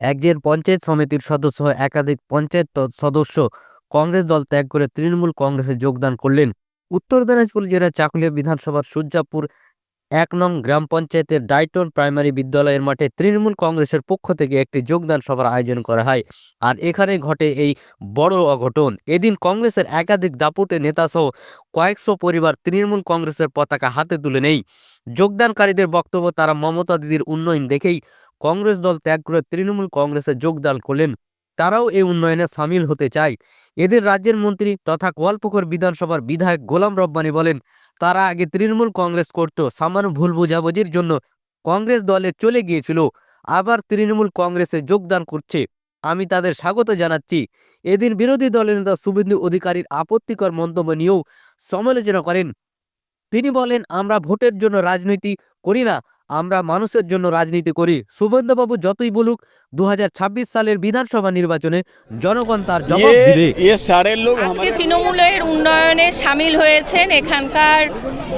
একজন পঞ্চায়েত সমিতির সদস্য একাধিক পঞ্চায়েত সদস্য কংগ্রেস দল ত্যাগ করে তৃণমূল কংগ্রেসে যোগদান করলেন। উত্তর দিনাজপুর জেলার চাকুলিয়া বিধানসভার সূর্যাপুর এক নং গ্রাম পঞ্চায়েতের ডাইটন প্রাইমারি বিদ্যালয়ের মাঠে তৃণমূল কংগ্রেসের পক্ষ থেকে একটি যোগদান সভার আয়োজন করা হয় আর এখানে ঘটে এই বড় অঘটন। এদিন কংগ্রেসের একাধিক দাপুটে নেতাসহ কয়েকশো পরিবার তৃণমূল কংগ্রেসের পতাকা হাতে তুলে নেই যোগদানকারীদের বক্তব্য, তারা মমতা দিদির উন্নয়ন দেখেই কংগ্রেস দল ত্যাগ করে তৃণমূল কংগ্রেসে যোগদান করলেন। তারাও এই উন্নয়নে সামিল হতে চায়। এদের রাজ্যের মন্ত্রী তথা গোয়ালপুকুর বিধানসভার বিধায়ক গোলাম রব্বানি বলেন, তারা আগে তৃণমূল কংগ্রেস করত, সামান্য ভুল বোঝাবুঝির জন্য কংগ্রেস দলে চলে গিয়েছিল, আবার তৃণমূল কংগ্রেসে যোগদান করছে। আমি তাদের স্বাগত জানাচ্ছি। এদিন বিরোধী দলের নেতা শুভেন্দু অধিকারীর আপত্তিকর মন্তব্য নিয়েও সমালোচনা করেন। তিনি বলেন, আমরা ভোটের জন্য রাজনীতি করি না আমরা মানুষের জন্য রাজনীতি করি। শুভেন্দুবাবু যতই বলুক দু হাজার ছাব্বিশ সালের বিধানসভা নির্বাচনে জনগণ তার আজকে তৃণমূলের উন্নয়নে সামিল হয়েছেন এখানকার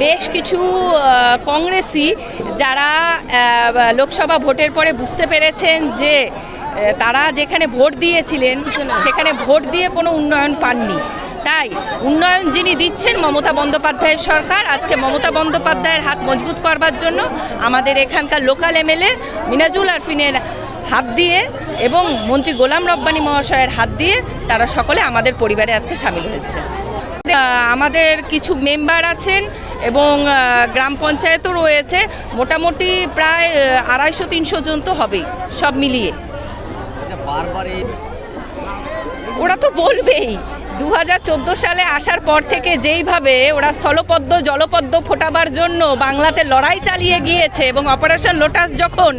বেশ কিছু কংগ্রেসি যারা লোকসভা ভোটের পরে বুঝতে পেরেছেন যে তারা যেখানে ভোট দিয়েছিলেন সেখানে ভোট দিয়ে কোনো উন্নয়ন পাননি। তাই উন্নয়ন যিনি দিচ্ছেন মমতা বন্দ্যোপাধ্যায়ের সরকার আজকে মমতা বন্দ্যোপাধ্যায়ের হাত মজবুত করবার জন্য আমাদের এখানকার লোকাল এমএলএ মিনাজুল আরফিনের হাত দিয়ে এবং মন্ত্রী গোলাম রব্বানী মহাশয়ের হাত দিয়ে তারা সকলে আমাদের পরিবারে আজকে সামিল হয়েছে। আমাদের কিছু মেম্বার আছেন এবং গ্রাম পঞ্চায়েতও রয়েছে মোটামুটি প্রায় আড়াইশো তিনশো জন তো হবেই সব মিলিয়ে। ওরা তো বলবেই দু হাজার চোদ্দ সালে আসার পর থেকে যেইভাবে ওরা স্থলপদ্ম, জলপদ্ম ফোটাবার জন্য বাংলাতে লড়াই চালিয়ে গিয়েছে এবং অপারেশন লোটাস যখন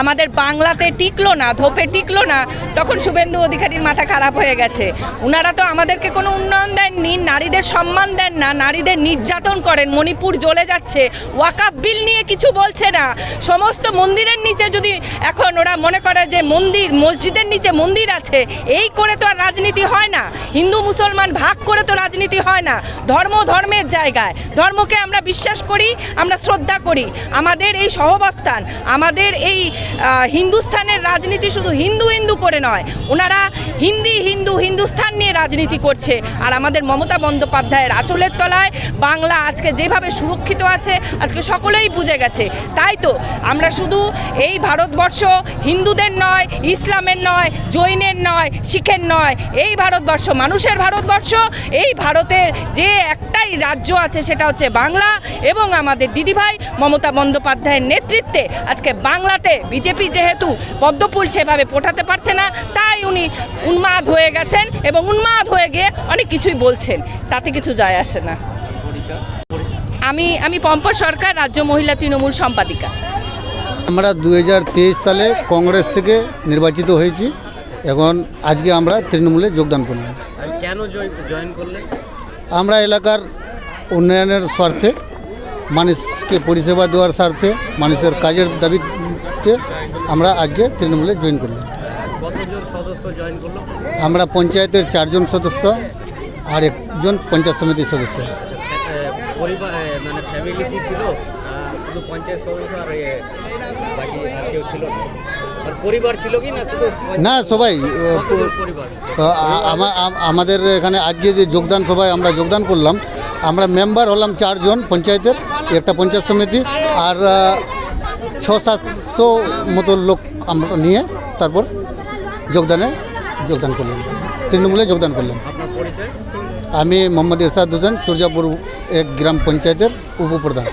আমাদের বাংলাতে টিকলো না, ধোপে টিকলো না, তখন শুভেন্দু অধিকারীর মাথা খারাপ হয়ে গেছে। ওনারা তো আমাদেরকে কোনো উন্নয়ন দেননি, নারীদের সম্মান দেন না, নারীদের নির্যাতন করেন, মণিপুর জ্বলে যাচ্ছে ওয়াকাপ বিল নিয়ে কিছু বলছে না। সমস্ত মন্দিরের নিচে যদি এখন ওরা মনে করে যে মন্দির, মসজিদের নিচে মন্দির আছে, এই করে তো আর রাজনীতি হয় না। হিন্দু মুসলমান ভাগ করে তো রাজনীতি হয় না। ধর্ম ধর্মের জায়গায়। ধর্মকে আমরা বিশ্বাস করি, আমরা শ্রদ্ধা করি। আমাদের এই সহবস্থান, আমাদের এই হিন্দুস্থানের রাজনীতি শুধু হিন্দু হিন্দু করে নয়, ওনারা হিন্দি হিন্দু হিন্দুস্থান নিয়ে রাজনীতি করছে। আর আমাদের মমতা বন্দ্যোপাধ্যায়ের আঁচলের তলায় বাংলা আজকে যেভাবে সুরক্ষিত আছে, আজকে সকলেই বুঝে গেছে। তাই তো আমরা শুধু এই ভারতবর্ষ হিন্দুদের নয়, ইসলামের নয়, জৈনের নয়, শিখের নয়, এই ভারতবর্ষ মানুষের ভারতবর্ষ, এই ভারতের যে একটাই রাজ্য আছে সেটা হচ্ছে বাংলা এবং আমাদের দিদিভাই মমতা বন্দ্যোপাধ্যায়ের নেতৃত্বে আজকে বাংলাতে বিজেপি যেহেতু পদ্মফুল সেভাবে ফোটাতে পারছে না, তাই উনি উন্মাদ হয়ে গেছেন এবং উন্মাদ হয়ে গিয়ে অনেক কিছুই বলছেন, তাতে কিছু যায় আসে না। আমি আমি পম্পা সরকার, রাজ্য মহিলা তৃণমূল সম্পাদিকা। আমরা দু হাজার তেইশ সালে কংগ্রেস থেকে নির্বাচিত হয়েছি, এখন আজকে আমরা তৃণমূলে যোগদান করলাম। কেন জয়েন করলেন আমরা এলাকার উন্নয়নের স্বার্থে মানুষকে পরিষেবা দেওয়ার স্বার্থে মানুষের কাজের দাবিতে আমরা আজকে তৃণমূলে জয়েন করলাম। আমরা পঞ্চায়েতের চারজন সদস্য আর একজন পঞ্চায়েত সমিতির সদস্য। মানে ফ্যামিলি কি ছিল? শুধু পঞ্চায়েত সদস্য আর বাকি আর কেউ ছিল আর পরিবার ছিল কি না শুধু না সবাই পরিবার? আমাদের এখানে আজকে যে যোগদান সভায় আমরা যোগদান করলাম আমরা মেম্বার হলাম চারজন পঞ্চায়েতের একটা পঞ্চায়েত সমিতি আর ছ সাতশো মতো লোক আমরা নিয়ে তারপর যোগদানে যোগদান করলাম। তৃণমূলে যোগদান করলাম। আমি মোহাম্মদ ইরশাদ হোসেন সূর্যাপুর এক গ্রাম পঞ্চায়েতের উপপ্রধান।